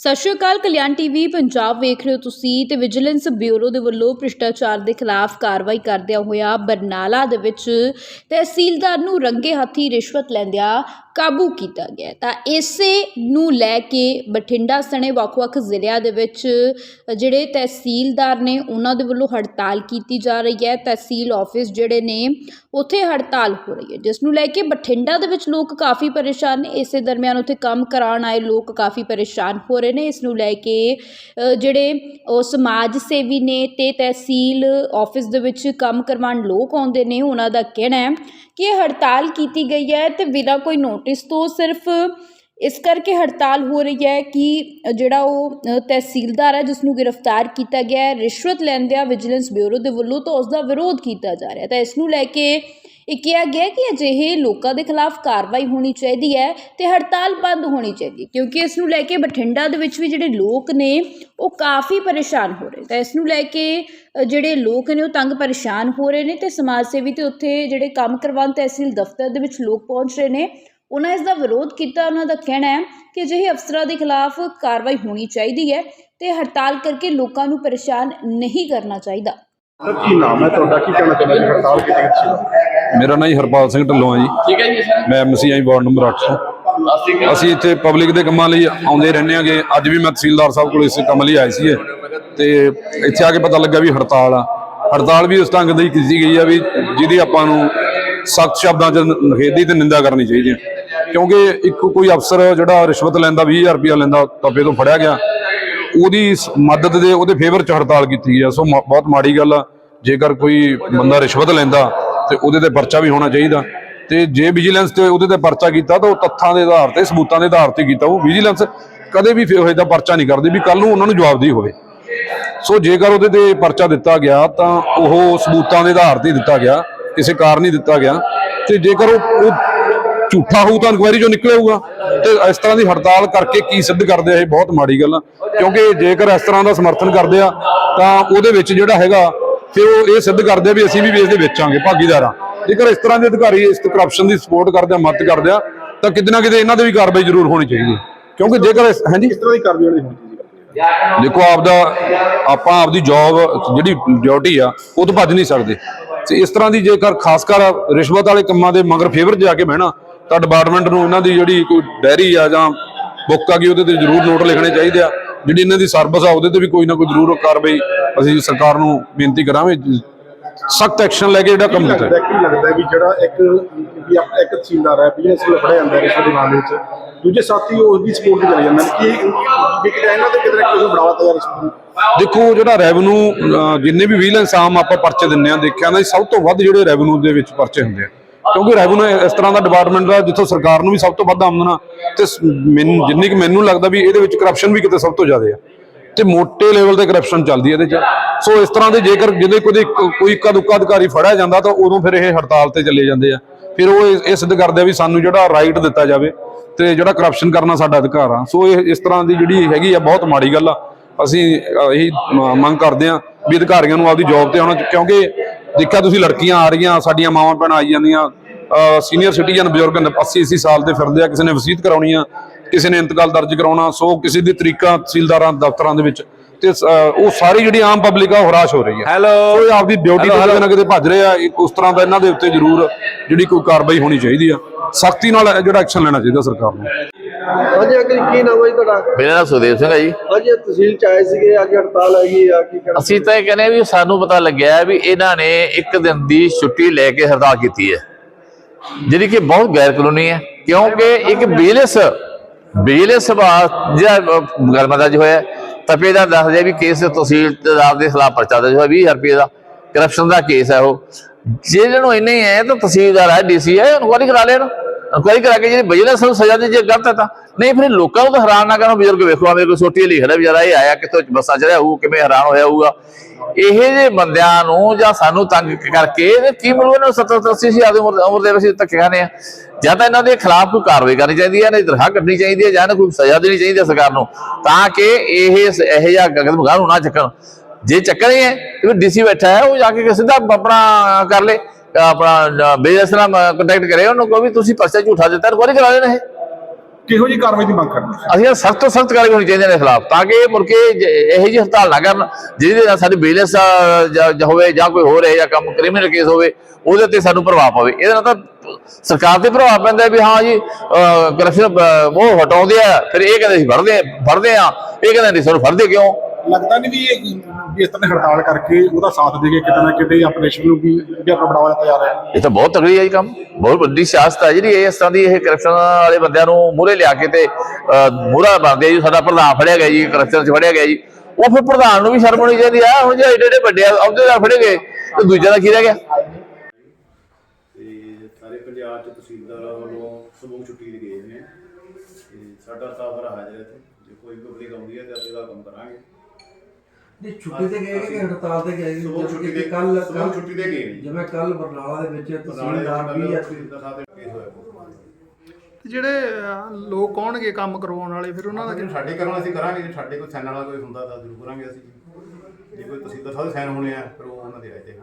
ਸਤਿ ਸ਼੍ਰੀ ਅਕਾਲ, ਕਲਿਆਣ ਟੀਵੀ, ਪੰਜਾਬ ਵੇਖ ਰਹੇ ਹੋ ਤੁਸੀਂ ਤੇ ਵਿਜੀਲੈਂਸ ਬਿਊਰੋ ਦੇ ਵੱਲੋਂ ਭ੍ਰਿਸ਼ਟਾਚਾਰ ਦੇ ਖਿਲਾਫ ਕਾਰਵਾਈ ਕਰਦਿਆਂ ਹੋਇਆ ਬਰਨਾਲਾ ਦੇ ਵਿੱਚ ਤਹਿਸੀਲਦਾਰ ਨੂੰ ਰੰਗੇ ਹੱਥੀ ਰਿਸ਼ਵਤ ਲੈਂਦਿਆਂ ਕਾਬੂ ਕੀਤਾ ਗਿਆ ਤਾਂ ਇਸੇ ਨੂੰ ਲੈ ਕੇ ਬਠਿੰਡਾ ਸਣੇ ਵੱਖ-ਵੱਖ ਜ਼ਿਲ੍ਹਿਆਂ ਦੇ ਵਿੱਚ ਜਿਹੜੇ ਤਹਿਸੀਲਦਾਰ ਨੇ ਉਹਨਾਂ ਦੇ ਵੱਲੋਂ ਹੜਤਾਲ ਕੀਤੀ ਜਾ ਰਹੀ ਹੈ। ਤਹਿਸੀਲ ਆਫਿਸ ਜਿਹੜੇ ਨੇ, ਉੱਥੇ ਹੜਤਾਲ ਹੋ ਰਹੀ ਹੈ। ਜਿਸ ਨੂੰ ਲੈ ਕੇ ਬਠਿੰਡਾ ਦੇ ਵਿੱਚ ਲੋਕ ਕਾਫੀ ਪਰੇਸ਼ਾਨ ਨੇ। ਇਸੇ ਦਰਮਿਆਨ ਉੱਥੇ ਕੰਮ ਕਰਾਉਣ ਆਏ ਲੋਕ ਕਾਫੀ ਪਰੇਸ਼ਾਨ ਹੋ ਰਹੇ ਨੇ ਇਸ ਨੂੰ ਲੈ ਕੇ ਜਿਹੜੇ ਉਹ ਸਮਾਜ ਸੇਵੀ ਨੇ ਤੇ ਤਹਿਸੀਲ ਆਫਿਸ ਦੇ ਵਿੱਚ ਕੰਮ ਕਰਵਾਉਣ ਲੋਕ ਆਉਂਦੇ ਨੇ, ਉਹਨਾਂ ਦਾ ਕਹਿਣਾ ਹੈ ਕਿ ਇਹ ਹੜਤਾਲ ਕੀਤੀ ਗਈ ਹੈ ਤੇ ਬਿਨਾਂ ਕੋਈ ਨੋਟਿਸ ਤੋਂ ਸਿਰਫ ਇਸ ਕਰਕੇ ਹੜਤਾਲ ਹੋ ਰਹੀ ਹੈ ਕਿ ਜਿਹੜਾ ਉਹ ਤਹਿਸੀਲਦਾਰ ਹੈ ਜਿਸ ਨੂੰ ਗ੍ਰਿਫਤਾਰ ਕੀਤਾ ਗਿਆ ਹੈ, ਰਿਸ਼ਵਤ ਲੈਂਦਿਆਂ ਵਿਜੀਲੈਂਸ ਬਿਊਰੋ ਦੇ ਵੱਲੋਂ ਤਾਂ ਉਸ ਦਾ ਵਿਰੋਧ ਕੀਤਾ ਜਾ ਰਿਹਾ ਹੈ। ਤਾਂ ਇਸ ਨੂੰ ਲੈ ਕੇ ਇਹ ਕਿਹਾ ਗਿਆ ਕਿ ਅਜਿਹੇ ਲੋਕਾਂ ਦੇ ਖਿਲਾਫ ਕਾਰਵਾਈ ਹੋਣੀ ਚਾਹੀਦੀ ਹੈ ਤੇ ਹੜਤਾਲ ਬੰਦ ਹੋਣੀ ਚਾਹੀਦੀ ਹੈ, ਕਿਉਂਕਿ ਇਸ ਨੂੰ ਲੈ ਕੇ ਬਠਿੰਡਾ ਦੇ ਵਿੱਚ ਵੀ ਜਿਹੜੇ ਲੋਕ ਨੇ, ਉਹ ਕਾਫੀ ਪਰੇਸ਼ਾਨ ਹੋ ਰਹੇ ਤਾਂ ਇਸ ਨੂੰ ਲੈ ਕੇ ਜਿਹੜੇ ਲੋਕ ਨੇ, ਉਹ ਤੰਗ ਪਰੇਸ਼ਾਨ ਹੋ ਰਹੇ ਨੇ ਤੇ ਸਮਾਜ ਸੇਵੀ ਤੇ ਉੱਥੇ ਜਿਹੜੇ ਕੰਮ ਕਰਵਾਉਣ ਤਹਿਸੀਲ ਦਫ਼ਤਰ ਦੇ ਵਿੱਚ ਲੋਕ ਪਹੁੰਚ ਰਹੇ ਨੇ, ਉਹਨਾਂ ਇਸ ਦਾ ਵਿਰੋਧ ਕੀਤਾ, ਉਹਨਾਂ ਦਾ ਕਹਿਣਾ ਹੈ ਕਿ ਅਜਿਹੇ ਅਫਸਰਾਂ ਦੇ ਖਿਲਾਫ ਕਾਰਵਾਈ ਹੋਣੀ ਚਾਹੀਦੀ ਹੈ ਤੇ ਹੜਤਾਲ ਕਰਕੇ ਲੋਕਾਂ ਨੂੰ ਪਰੇਸ਼ਾਨ ਨਹੀਂ ਕਰਨਾ ਚਾਹੀਦਾ। ਸਰ ਕੀ ਨਾਮ ਹੈ ਤੁਹਾਡਾ? ਕੀ ਕਹਿਣਾ ਚਾਹੁੰਦੇ ਜੀ? ਹੜਤਾਲ ਕੀਤੀ ਗਈ ਸੀ? ਮੇਰਾ ਨਾਮ ਜੀ ਹਰਪਾਲ ਸਿੰਘ ਢੱਲੋਂ ਆ ਜੀ। ਠੀਕ ਹੈ ਜੀ ਸਰ। ਮੈਂ ਐਮਸੀਆਈ ਵਾਰਡ ਨੰਬਰ 8 ਤੋਂ ਅਸੀਂ ਇੱਥੇ ਪਬਲਿਕ ਦੇ ਕੰਮਾਂ ਲਈ ਆਉਂਦੇ ਰਹਿੰਦੇ ਆਂਗੇ ਅੱਜ ਵੀ ਮੈਂ ਤਹਿਸੀਲਦਾਰ ਸਾਹਿਬ ਕੋਲ ਇਸ ਕੰਮ ਲਈ ਆਏ ਸੀਗੇ। ਤੇ ਇੱਥੇ ਆ ਕੇ ਪਤਾ ਲੱਗਾ ਵੀ ਹੜਤਾਲ ਆ। ਹੜਤਾਲ ਵੀ ਉਸ ਢੰਗ ਦੀ ਕੀਤੀ ਗਈ ਆ ਵੀ ਜਿਹਦੀ ਆਪਾਂ ਨੂੰ ਸਖਤ ਸ਼ਬਦਾਂ 'ਚ ਨਖੇਦੀ ਤੇ ਨਿੰਦਾ ਕਰਨੀ ਚਾਹੀਦੀ ਹੈ ਕਿਉਂਕਿ ਇੱਕ ਕੋਈ ਅਫਸਰ ਜਿਹੜਾ ਰਿਸ਼ਵਤ ਲੈਂਦਾ 20000 ਰੁਪਇਆ ਲੈਂਦਾ ਤਪੇ ਤੋਂ ਫੜਿਆ ਗਿਆ। ਉਹਦੀ ਸ- ਮਦਦ ਦੇ ਉਹਦੇ ਫੇਵਰ 'ਚ ਹੜਤਾਲ ਕੀਤੀ ਗਈ ਆ। ਸੋ ਮ- ਬਹੁਤ ਮਾੜੀ ਗੱਲ ਆ। ਜੇਕਰ ਕੋਈ ਬੰਦਾ ਰਿਸ਼ਵਤ ਲੈਂਦਾ ਤੇ ਉਹਦੇ ਤੇ ਪਰਚਾ ਵੀ ਹੋਣਾ ਚਾਹੀਦਾ। ਤੇ ਜੇ ਵਿਜੀਲੈਂਸ ਤੇ ਉਹਦੇ ਤੇ ਪਰਚਾ ਕੀਤਾ ਤਾਂ ਉਹ ਤੱਥਾਂ ਦੇ ਆਧਾਰ ਤੇ, ਸਬੂਤਾਂ ਦੇ ਆਧਾਰ ਤੇ ਕੀਤਾ। ਉਹ ਵਿਜੀਲੈਂਸ ਕਦੇ ਵੀ ਫਿਰ ਦਾ ਪਰਚਾ ਨਹੀਂ ਕਰਦੀ ਵੀ ਕੱਲ ਨੂੰ ਉਹਨਾਂ ਨੂੰ ਜਵਾਬਦੇਹੀ ਹੋਵੇ। ਸੋ ਜੇਕਰ ਉਹਦੇ ਤੇ ਪਰਚਾ ਦਿੱਤਾ ਗਿਆ ਤਾਂ ਉਹ ਸਬੂਤਾਂ ਦੇ ਆਧਾਰ ਤੇ ਦਿੱਤਾ ਗਿਆ। ਕਿਸੇ ਕਾਰਨ ਹੀ ਦਿੱਤਾ ਗਿਆ। ਤੇ ਜੇਕਰ ਉਹ ਝੂਠਾ ਹੋਊ ਤਾਂ ਇਨਕੁਆਇਰੀ ਚੋਂ ਨਿਕਲੇਗਾ ਤੇ ਇਸ ਤਰ੍ਹਾਂ ਦੀ ਹੜਤਾਲ ਕਰਕੇ ਕੀ ਸਿੱਧ ਕਰਦੇ ਆ ਇਹ ਬਹੁਤ ਮਾੜੀ ਗੱਲ ਆ। ਕਿਉਂਕਿ ਜੇਕਰ ਇਸ ਤਰ੍ਹਾਂ ਦਾ ਸਮਰਥਨ ਕਰਦੇ ਆ ਤਾਂ ਉਹਦੇ ਵਿੱਚ ਜਿਹੜਾ ਹੈਗਾ ਫਿਰ ਉਹ ਇਹ ਸਿੱਧ ਕਰਦੇ ਆ ਵੀ ਅਸੀਂ ਵੀ ਇਸ ਦੇ ਵਿੱਚ ਆਂਗੇ ਭਾਗੀਦਾਰ। ਜੇਕਰ ਇਸ ਤਰ੍ਹਾਂ ਦੇ ਅਧਿਕਾਰੀ ਇਸ ਕਰਪਸ਼ਨ ਦੀ ਸਪੋਰਟ ਕਰਦੇ ਆ ਮਦਦ ਕਰਦੇ ਆ ਤਾਂ ਕਿਤੇ ਨਾ ਕਿਤੇ ਇਹਨਾਂ ਦੇ ਵੀ ਕਾਰਵਾਈ ਜ਼ਰੂਰ ਹੋਣੀ ਚਾਹੀਦੀ ਹੈ ਕਿਉਂਕਿ ਜੇਕਰ ਇਸ- ਹਾਂਜੀ? ਕਿਸ ਤਰ੍ਹਾਂ ਦੀ ਕਾਰਵਾਈ ਹੋਣੀ ਚਾਹੀਦੀ ਦੇਖੋ ਆਪਦਾ ਆਪਾਂ ਆਪਦੀ ਜੌਬ ਜਿਹੜੀ ਡਿਊਟੀ ਆ ਉਹ ਤੋਂ ਭੱਜ ਨਹੀਂ ਸਕਦੇ। ਤੇ ਇਸ ਤਰ੍ਹਾਂ ਦੀ ਜੇਕਰ ਖਾਸ ਕਰ ਰਿਸ਼ਵਤ ਵਾਲੇ ਕੰਮਾਂ ਦੇ ਮਗਰ ਫੇਵਰ ਜਾ ਕੇ ਬਹਿਣਾ ਤਾਂ ਡਿਪਾਰਟਮੈਂਟ ਨੂੰ ਇਹਨਾਂ ਦੀ ਜਿਹੜੀ ਕੋਈ ਡਾਇਰੀ ਆ ਜਾਂ ਬੁੱਕ ਆ ਗਈ ਉਹਦੇ ਤੇ ਜ਼ਰੂਰ ਨੋਟ ਲਿਖਣੇ ਚਾਹੀਦੇ ਆ। ਜਿਹੜੀ ਇਹਨਾਂ ਦੀ ਸਰਵਿਸ ਆ ਉਹਦੇ ਤੇ ਵੀ ਕੋਈ ਨਾ ਕੋਈ ਜ਼ਰੂਰ ਕਾਰਵਾਈ ਅਸੀਂ ਸਰਕਾਰ ਨੂੰ ਬੇਨਤੀ ਕਰਾਂਗੇ। ਸਖਤ ਐਕਸ਼ਨ ਲੈ ਕੇ ਜਿਹੜਾ ਕੰਮ ਕੀਤਾ। ਹੈ, ਕੀ ਲੱਗਦਾ ਵੀ ਜਿਹੜਾ ਇੱਕ ਵੀ ਇੱਕ ਤਹਿਸੀਲਦਾਰ ਹੈ ਬਿਜ਼ਨਸ ਨੂੰ ਫੜਿਆ ਜਾਂਦਾ ਹੈ ਰਿਸ਼ਵਤ ਦੇ ਮਾਮਲੇ ਵਿੱਚ। ਦੂਜੇ ਸਾਥੀ ਉਸ ਦੀ ਸਪੋਰਟ ਤੇ ਚਲੇ ਜਾਂਦੇ ਨੇ। ਕਿ ਵੀ ਕਿਤੇ ਇਹਨਾਂ ਦੇ ਕਿਤੇ ਕਿਤੇ ਬੜਾਵਾ ਤਾਂ ਨੂੰ ਦੇਖੋ ਜਿਹੜਾ ਰੈਵਨਿਊ ਜਿੰਨੇ ਵੀ ਵਿਜੀਲੈਂਸ ਆਮ ਆਪਾਂ ਪਰਚੇ ਦਿੰਨੇ ਆ ਦੇਖਿਆ ਨਾ ਸਭ ਤੋਂ ਵੱਧ ਜਿਹੜੇ ਰੈਵਨਿਊ ਦੇ ਵਿੱਚ ਪਰਚੇ ਹੁੰਦੇ ਆ। ਕਿਉਂਕਿ ਰੈਵਨਿਊ ਇਸ ਤਰ੍ਹਾਂ ਦਾ ਡਿਪਾਰਟਮੈਂਟ ਆ ਜਿੱਥੋਂ ਸਰਕਾਰ ਨੂੰ ਵੀ ਸਭ ਤੋਂ ਵੱਧ ਆਮਦਨ ਤੇ ਮੈਨੂੰ, ਜਿੰਨੀ ਕਿ ਮੈਨੂੰ ਲੱਗਦਾ ਵੀ ਇਹਦੇ ਵਿੱਚ ਕਰਪਸ਼ਨ ਵੀ ਕਿਤੇ ਸਭ ਤੋਂ ਜ਼ਿਆਦਾ ਆ। ਤੇ ਮੋٹے ਲੈਵਲ ਤੇ ਕਰਪਸ਼ਨ ਚੱਲਦੀ ਹੈ ਇਹਦੇ ਚ। ਸੋ ਇਸ ਤਰ੍ਹਾਂ ਦੇ ਜੇਕਰ ਜਿਹਦੇ ਕੋਈ ਕੋਈ ਇੱਕਾ ਦੁੱਕਾ ਅਧਿਕਾਰੀ ਫੜਿਆ ਜਾਂਦਾ ਤਾਂ ਉਦੋਂ ਫਿਰ ਇਹ ਹੜਤਾਲ ਤੇ ਚਲੇ ਜਾਂਦੇ ਆ। ਫਿਰ ਉਹ ਇਹ ਸਿੱਧ ਕਰਦੇ ਆ ਵੀ ਸਾਨੂੰ ਜਿਹੜਾ ਰਾਈਟ ਦਿੱਤਾ ਜਾਵੇ ਤੇ ਜਿਹੜਾ ਕਰਪਸ਼ਨ ਕਰਨਾ ਸਾਡਾ ਅਧਿਕਾਰ ਆ। ਸੋ ਇਹ ਇਸ ਤਰ੍ਹਾਂ ਦੀ ਜਿਹੜੀ ਹੈਗੀ ਆ, ਬਹੁਤ ਮਾੜੀ ਗੱਲ ਆ। ਅਸੀਂ ਇਹੀ ਮੰਗ ਕਰਦੇ ਆ ਵੀ ਅਧਿਕਾਰੀਆਂ ਨੂੰ ਆਪਦੀ ਜੌਬ ਤੇ ਆਉਣਾ, ਕਿਉਂਕਿ ਦੇਖਿਆ ਤੁਸੀਂ ਲੜਕੀਆਂ ਆ ਰਹੀਆਂ ਸਾਡੀਆਂ ਮਾਵਾਂ ਭੈਣਾਂ ਆਈ ਜਾਂਦੀਆਂ ਸੀਨੀਅਰ ਸਿਟੀਜ਼ਨ ਬਜ਼ੁਰਗ 80 80 ਸਾਲ ਦੇ ਫਿਰਦੇ ਆ ਕਿਸੇ ਨੇ ਵਸੀਅਤ ਕਰਾਉਣੀ ਆ ਕਿਸੇ ਨੇ ਇੰਤਕਾਲ ਦਰਜ ਕਰਾਉਣਾ ਸੋ ਕਿਸੇ ਦੀ ਤਰੀਕਾ ਤਹਿਸੀਲਦਾਰਾਂ ਦਫ਼ਤਰਾਂ ਦੇ ਵਿੱਚ ਤੇ ਉਹ ਸਾਰੀ ਜਿਹੜੀ ਆਮ ਪਬਲਿਕ ਆ ਉਹ ਹਰਾਸ਼ ਹੋ ਰਹੀ ਹੈ ਹੈਲੋ ਇਹ ਆਪਦੀ ਡਿਊਟੀ ਤੇ ਕਿਤੇ ਨਾ ਕਿਤੇ ਭੱਜ ਰਹੇ ਆ ਉਸ ਤਰ੍ਹਾਂ ਦਾ ਇਹਨਾਂ ਦੇ ਉੱਤੇ ਜ਼ਰੂਰ ਜਿਹੜੀ ਕੋਈ ਕਾਰਵਾਈ ਹੋਣੀ ਚਾਹੀਦੀ ਆ। ਸਖਤੀ ਨਾਲ ਜਿਹੜਾ ਐਕਸ਼ਨ ਲੈਣਾ ਚਾਹੀਦਾ ਸਰਕਾਰ ਨੂੰ। ਹਾਂਜੀ ਅੰਕਲ ਜੀ, ਕੀ ਨਾਮ ਹੈ ਜੀ ਤੁਹਾਡਾ? ਮੇਰਾ ਨਾਮ ਸੁਦੇਵ ਸਿੰਘ ਹੈ ਜੀ। ਇਹ ਤਹਿਸੀਲ ਚ ਆਏ ਸੀਗੇ ਅੱਜ ਹੜਤਾਲ ਹੈਗੀ ਆ ਕੀ ਕਹਿਣਾ ਅਸੀਂ ਤਾਂ ਇਹ ਕਹਿੰਦੇ ਵੀ ਸਾਨੂੰ ਪਤਾ ਲੱਗਿਆ ਵੀ ਇਹਨਾਂ ਨੇ ਇੱਕ ਦਿਨ ਦੀ ਛੁੱਟੀ ਲੈ ਕੇ ਹੜਤਾਲ ਕੀਤੀ ਹੈ। ਜਿਹੜੀ ਕਿ ਬਹੁਤ ਗੈਰ ਕਾਨੂੰਨੀ ਹੈ ਕਿਉਂਕਿ ਇੱਕ ਬਿਜਨਸ ਬਿਜਨਸ ਸਭਾ ਜਿਹੜਾ ਗਰਮਦਾਜ ਹੋਇਆ ਤਪੇ ਦਾ ਦੱਸਦੇ ਵੀ ਕੇਸ ਤਹਿਸੀਲਦਾਰ ਦੇ ਖਿਲਾਫ ਪਰਚਾ ਦਰਜ ਹੋਇਆ 20000 ਰੁਪਏ ਦਾ ਕਰਪਸ਼ਨ ਦਾ ਕੇਸ ਹੈ ਉਹ। ਜਿਹਨਾਂ ਨੂੰ ਇੰਨੇ ਹੀ ਤਾਂ ਤਹਿਸੀਲਦਾਰ ਹੈ ਡੀਸੀ ਹੈ ਇਨਕੁਆਰੀ ਕਰਾ ਲੈਣ। ਇਨਕੁਆਰੀ ਕਰਾ ਕੇ ਜਿਹੜੀ ਬਿਜਨਸ ਨੂੰ ਸਜ਼ਾ ਦੇ ਜੇ ਗਲਤ ਹੈ ਤਾਂ। ਨਹੀਂ, ਫਿਰ ਲੋਕਾਂ ਨੂੰ ਤਾਂ ਹੈਰਾਨ ਨਾ ਕਰੋ ਬਜ਼ੁਰਗ ਵੇਖੋ ਆ ਮੇਰੇ ਕੋਲ ਛੋਟੀ ਲਿਖਦਾ ਵਿਚਾਰਾ ਇਹ ਆਇਆ, ਕਿੱਥੋਂ ਬੱਸਾਂ ਚੜਿਆ ਹੋਊ, ਕਿਵੇਂ ਹੈਰਾਨ ਹੋਇਆ ਹੋਊਗਾ। ਇਹ ਜੇ ਬੰਦਿਆਂ ਨੂੰ ਜਾਂ ਸਾਨੂੰ ਤੰਗ ਕਰਕੇ ਕੀ ਮਿਲੂ ਇਹਨਾਂ ਨੂੰ? 70 80 ਸੀ ਆਦੀ ਉਮਰ ਦੇ ਵਿੱਚ ਧੱਕੇ ਖਾਣੇ ਆ। ਜਾਂ ਤਾਂ ਇਹਨਾਂ ਦੇ ਖਿਲਾਫ ਕੋਈ ਕਾਰਵਾਈ ਕਰਨੀ ਚਾਹੀਦੀ ਹੈ ਨਹੀਂ ਤਰ੍ਹਾਂ ਕੱਢਣੀ ਚਾਹੀਦੀ ਹੈ ਜਾਂ ਇਹਨਾਂ ਕੋਈ ਸਜ਼ਾ ਦੇਣੀ ਚਾਹੀਦੀ ਹੈ ਸਰਕਾਰ ਨੂੰ। ਤਾਂ ਕਿ ਇਹ, ਇਹੋ ਜਿਹਾ ਕਦਮ ਗਾਹ ਨੂੰ ਨਾ ਚੱਕਣ। ਜੇ ਚੱਕਣੇ ਹੈ ਤੇ ਡੀਸੀ ਬੈਠਾ ਹੈ, ਉਹ ਜਾ ਕੇ ਸਿੱਧਾ ਆਪਣਾ ਕਰ ਲੇ। ਆਪਣਾ ਬਿਜ਼ਨਸ ਨਾਲ ਕੰਟੈਕਟ ਕਰੇ ਉਹਨੂੰ ਕਹੋ ਵੀ ਤੁਸੀਂ ਪਰਚਾ ਝੂਠਾ ਦਿੱਤਾ ਇਨਕੁਆਰੀ ਕਰਾ ਲੈਣਾ ਇਹ। ਕਿਹੋ ਜੀ ਕਾਰਵਾਈ ਦੀ ਮੰਗ ਕਰਦੇ? ਅਸੀਂ ਸਖਤ ਤੋਂ ਸਖਤ ਕਾਰਵਾਈ ਹੋਣੀ ਚਾਹੀਦੀ ਹੈ ਖਿਲਾਫ ਤਾਂ ਕਿ ਮੁੜ ਕੇ ਜ- ਇਹੋ ਜਿਹੀ ਹੜਤਾਲ ਨਾ ਕਰਨ ਜਿਹਦੇ ਨਾਲ ਸਾਡੀ ਬਿਜ਼ਨਸ ਹੋਵੇ ਜਾਂ ਕੋਈ ਹੋਰ ਹੈ ਜਾਂ ਕੰਮ ਕ੍ਰਿਮੀਨਲ ਕੇਸ ਹੋਵੇ ਉਹਦੇ ਤੇ ਸਾਨੂੰ ਪ੍ਰਭਾਵ ਪਵੇ। ਇਹਦੇ ਨਾਲ ਤਾਂ ਸਰਕਾਰ ਤੇ ਪ੍ਰਭਾਵ ਪੈਂਦਾ ਵੀ ਹਾਂ ਜੀ ਕਰਪਸ਼ਨ ਉਹ ਹਟਾਉਂਦੇ ਆ ਫਿਰ ਇਹ ਕਹਿੰਦੇ ਅਸੀਂ ਫੜਦੇ ਫੜਦੇ ਆ ਇਹ ਕਹਿੰਦੇ ਨਹੀਂ ਸਾਨੂੰ ਫੜਦੇ ਕਿਉਂ? ਲੱਗਦਾ ਨਹੀਂ ਵੀ ਇਹ ਵੀ ਇਸ ਤਰ੍ਹਾਂ ਦੀ ਹੜਤਾਲ ਕਰਕੇ ਉਹਦਾ ਸਾਥ ਦੇ ਕੇ ਕਿਤੇ ਨਾ ਕਿਤੇ ਆਪਰੇਸ਼ਨ ਨੂੰ ਵੀ ਆਪਣਾ ਬੜਾਵਾ ਦਿੱਤਾ ਜਾ ਰਿਹਾ ਹੈ। ਇਹ ਤਾਂ ਬਹੁਤ ਤਗੜੀ ਹੈ ਜੀ ਕੰਮ ਬਹੁਤ ਵੱਡੀ ਸਿਆਸਤ ਹੈ ਜਿਹੜੀ ਇਸ ਤਰ੍ਹਾਂ ਦੀ ਇਹ ਕਰਪਸ਼ਨ ਵਾਲੇ ਬੰਦਿਆਂ ਨੂੰ ਮੂਹਰੇ ਲਿਆ ਕੇ ਤੇ ਮੂਹਰਾ ਬਣਦੇ ਆ ਜੀ ਸਾਡਾ ਪ੍ਰਧਾਨ ਫੜਿਆ ਗਿਆ ਜੀ ਕਰਪਸ਼ਨ 'ਚ ਫੜਿਆ ਗਿਆ ਜੀ। ਉਹ ਫਿਰ ਪ੍ਰਧਾਨ ਨੂੰ ਵੀ ਸ਼ਰਮ ਆਉਣੀ ਚਾਹੀਦੀ ਆ ਹੁਣ ਜਿਹੜੇ ਏਡੇ ਏਡੇ ਵੱਡੇ ਅਹੁਦੇਦਾਰ ਫੜੇ ਗਏ ਤੇ ਦੂਜਿਆਂ ਦਾ ਕੀ ਰਹਿ ਗਿਆ? ਤੇ ਸਾਰੇ ਪੰਜਾਬ ਚ ਤਹਿਸੀਲਦਾਰਾਂ ਵੱਲੋਂ ਸਮੂਹ ਛੁੱਟੀ ਦੇ ਗਏ ਨੇ। ਤੇ ਸਾਡਾ ਸਟਾਫ ਹਾਜ਼ਰ ਹੈ ਇੱਥੇ ਜੇ ਕੋਈ ਪਬਲਿਕ ਆਉਂਦੀ ਹੈ ਤੇ ਅਸੀਂ ਇਹਦਾ ਕੰਮ ਕਰਾਂਗੇ। ਨਹੀਂ ਛੁੱਟੀ ਤੇ ਗਏ ਕਿ ਹੜਤਾਲ ਤੇ ਗਏ ਸਮੂਹ ਛੁੱਟੀ ਦੇ ਕੱਲ ਸਮੂਹ ਛੁੱਟੀ ਦੇ ਗਏ ਨੇ ਜਿਵੇਂ ਕੱਲ ਬਰਨਾਲਾ ਦੇ ਵਿੱਚ ਤਹਿਸੀਲਦਾਰ ਵੀ ਆ ਦੇ ਕੇਸ ਹੋਇਆ। ਜਿਹੜੇ ਲੋਕ ਆਉਣਗੇ ਕੰਮ ਕਰਵਾਉਣ ਵਾਲੇ ਫਿਰ ਉਹਨਾਂ ਦਾ ਸਾਡੇ ਕਰਨ ਅਸੀਂ ਕਰਾਂਗੇ ਜੇ ਸਾਡੇ ਕੋਈ ਸਾਈਨ ਵਾਲਾ ਕੋਈ ਹੁੰਦਾ ਤਾਂ ਜ਼ਰੂਰ ਕਰਾਂਗੇ ਅਸੀਂ। ਜੇ ਕੋਈ ਤਹਿਸੀਲਦਾਰ ਸਾਹਿਬ ਦੇ ਸਾਈਨ ਹੋਣੇ ਆ ਫਿਰ ਉਹ ਉਹਨਾਂ ਦੇ ਆਏ ਤੇ।